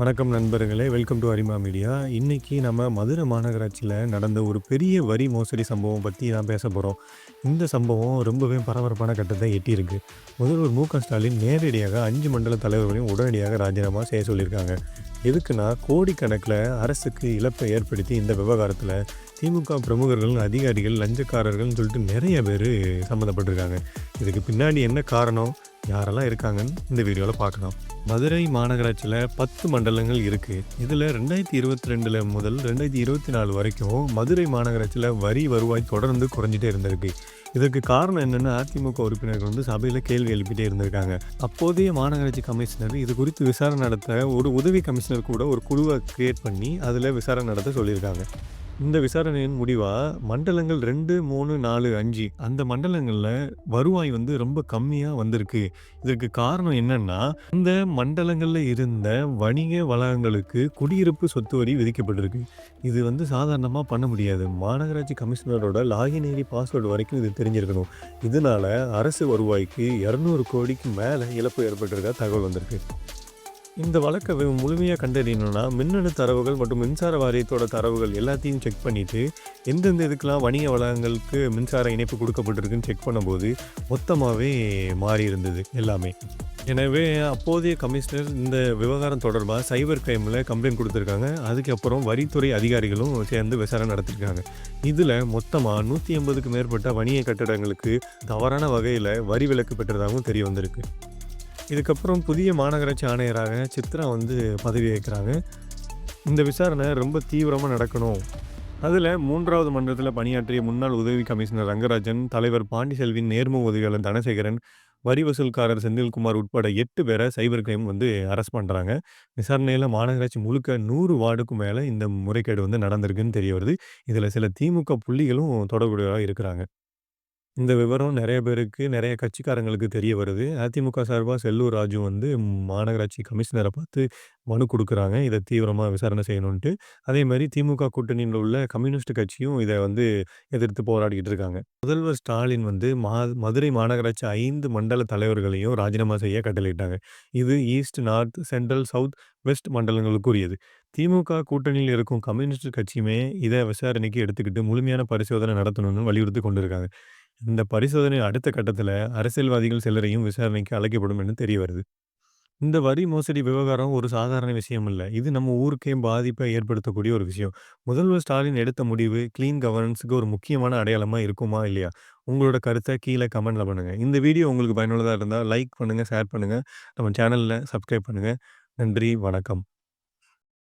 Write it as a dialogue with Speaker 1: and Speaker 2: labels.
Speaker 1: வணக்கம் நண்பர்களே welcome to Arima media இன்றைக்கி நம்ம மதுரை மாநகராட்சியில் நடந்த ஒரு பெரிய வரி மோசடி சம்பவம் பற்றி தான் பேச போகிறோம் இந்த சம்பவம் ரொம்பவே பரபரப்பான கட்டத்தை எட்டியிருக்கு. முதல்வர் மு க ஸ்டாலின் நேரடியாக அஞ்சு மண்டல தலைவர்களையும் உடனடியாக ராஜினாமா செய்ய சொல்லியிருக்காங்க. எதுக்குன்னா கோடிக்கணக்கில் அரசுக்கு இழப்பை ஏற்படுத்தி இந்த விவகாரத்தில் திமுக பிரமுகர்கள் அதிகாரிகள் லஞ்சக்காரர்கள்னு சொல்லிட்டு நிறைய பேர் சம்மந்தப்பட்டிருக்காங்க. இதுக்கு பின்னாடி என்ன காரணம்? யாரெல்லாம் இருக்காங்கன்னு இந்த வீடியோவில் பார்க்கலாம். மதுரை மாநகராட்சியில் பத்து மண்டலங்கள் இருக்குது இதில் ரெண்டாயிரத்தி இருபத்தி ரெண்டில் முதல் ரெண்டாயிரத்தி இருபத்தி நாலு வரைக்கும் மதுரை மாநகராட்சியில் வரி வருவாய் தொடர்ந்து குறைஞ்சிட்டே இருந்திருக்கு. இதற்கு காரணம் என்னென்னா அதிமுக உறுப்பினர்கள் வந்து சபையில் கேள்வி எழுப்பிட்டே இருந்திருக்காங்க. அப்போதைய மாநகராட்சி கமிஷனர் இது குறித்து விசாரணை நடத்த ஒரு உதவி கமிஷனர் கூட ஒரு குழுவை கிரியேட் பண்ணி அதில் விசாரணை நடத்த சொல்லியிருக்காங்க. இந்த விசாரணையின் முடிவாக மண்டலங்கள் ரெண்டு மூணு நாலு அஞ்சு. அந்த மண்டலங்களில் வருவாய் வந்து ரொம்ப கம்மியாக வந்திருக்கு. இதற்கு காரணம் என்னன்னா இந்த மண்டலங்களில் இருந்த வணிக வளாகங்களுக்கு குடியிருப்பு சொத்து வரி விதிக்கப்பட்டிருக்கு. இது வந்து சாதாரணமாக பண்ண முடியாது. மாநகராட்சி கமிஷனரோட லாகின் ஐடி பாஸ்வேர்டு வரைக்கும் இது தெரிஞ்சிருக்கணும். இதனால அரசு வருவாய்க்கு இரநூறு கோடிக்கு மேலே இழப்பு ஏற்பட்டிருக்க தகவல் வந்திருக்கு. இந்த வழக்கை முழுமையாக கண்டறியணும்னா மின்னணு தரவுகள் மற்றும் மின்சார வாரியத்தோட தரவுகள் எல்லாத்தையும் செக் பண்ணிவிட்டு எந்தெந்த இதுக்கெலாம் வணிக வளங்களுக்கு மின்சார இணைப்பு கொடுக்கப்பட்டிருக்குன்னு செக் பண்ணும்போது மொத்தமாகவே மாறி இருந்தது எல்லாமே. எனவே அப்போதைய கமிஷனர் இந்த விவகாரம் தொடர்பாக சைபர் கிரைமில் கம்ப்ளைண்ட் கொடுத்துருக்காங்க. அதுக்கப்புறம் வரித்துறை அதிகாரிகளும் சேர்ந்து விசாரணை நடத்திருக்காங்க. இதில் மொத்தமாக நூற்றி ஐம்பதுக்கு மேற்பட்ட வணிக கட்டடங்களுக்கு தவறான வகையில் வரி விலக்கு பெற்றதாகவும் தெரிய வந்திருக்கு. இதுக்கப்புறம் புதிய மாநகராட்சி ஆணையராக சித்ரா வந்து பதவி ஏற்கிறாங்க. இந்த விசாரணை ரொம்ப தீவிரமாக நடக்கணும். அதில் மூன்றாவது மன்றத்தில் பணியாற்றிய முன்னாள் உதவி கமிஷனர் ரங்கராஜன் தலைவர் பாண்டிசெல்வின் நேர்முக உதவியாளர் தனசேகரன் வரி வசூல்காரர் செந்தில்குமார் உட்பட எட்டு பேரை சைபர் கிரைம் வந்து அரெஸ்ட் பண்ணுறாங்க விசாரணையில் மாநகராட்சி முழுக்க நூறு வார்டுக்கும் மேலே இந்த முறைகேடு வந்து நடந்திருக்குன்னு தெரிய வருது. இதில் சில திமுக புள்ளிகளும் தொடர்புடையதாக இருக்கிறாங்க. இந்த விவரம் நிறைய பேருக்கு, நிறைய கட்சிக்காரங்களுக்கு தெரிய வருது. அதிமுக சார்பா செல்லூர் ராஜு வந்து மாநகராட்சி கமிஷனர பார்த்து மனு குடுக்குறாங்க. இத தீவிரமா விசாரணை செய்யணுன்ட்டு. அதேமாரி திமுக கூட்டணியில உள்ள கம்யூனிஸ்ட் கட்சியும் இத வந்து எதிர்த்து போராடிக்கிட்டு இருக்காங்க. முதல்வர் ஸ்டாலின் வந்து மா மதுரை மாநகராட்சி 5 மண்டல தலைவர்களையும் ராஜினாமா செய்ய கட்டளையிட்டாங்க. இது east, north, central, south, west மண்டலங்களுக்குரியது. திமுக கூட்டணியில் இருக்கும் கம்யூனிஸ்ட் கட்சியுமே இத விசாரணைக்கு எடுத்துக்கிட்டு முழுமையான பரிசோதனை நடத்தணும்னு வலியுறுத்தி கொண்டிருக்காங்க. இந்த பரிசோதனை அடுத்த கட்டத்தில் அரசியல்வாதிகள் சிலரையும் விசாரணைக்கு அழைக்கப்படும் என்று தெரிய வருது. இந்த வரி மோசடி விவகாரம் ஒரு சாதாரண விஷயம் இல்ல. இது நம்ம ஊருக்கே பாதிப்பை ஏற்படுத்தக்கூடிய ஒரு விஷயம். முதல்வர் ஸ்டாலின் எடுத்த முடிவு கிளீன் கவர்னன்ஸுக்கு ஒரு முக்கியமான அடையாளமா இருக்குமா? இல்லையா? உங்களோட கருத்தை கீழே கமெண்ட்ல பண்ணுங்க. இந்த வீடியோ உங்களுக்கு பயனுள்ளதா இருந்தா லைக் பண்ணுங்க, ஷேர் பண்ணுங்க. நம்ம சேனல்ல சப்ஸ்கிரைப் பண்ணுங்க. நன்றி, வணக்கம்.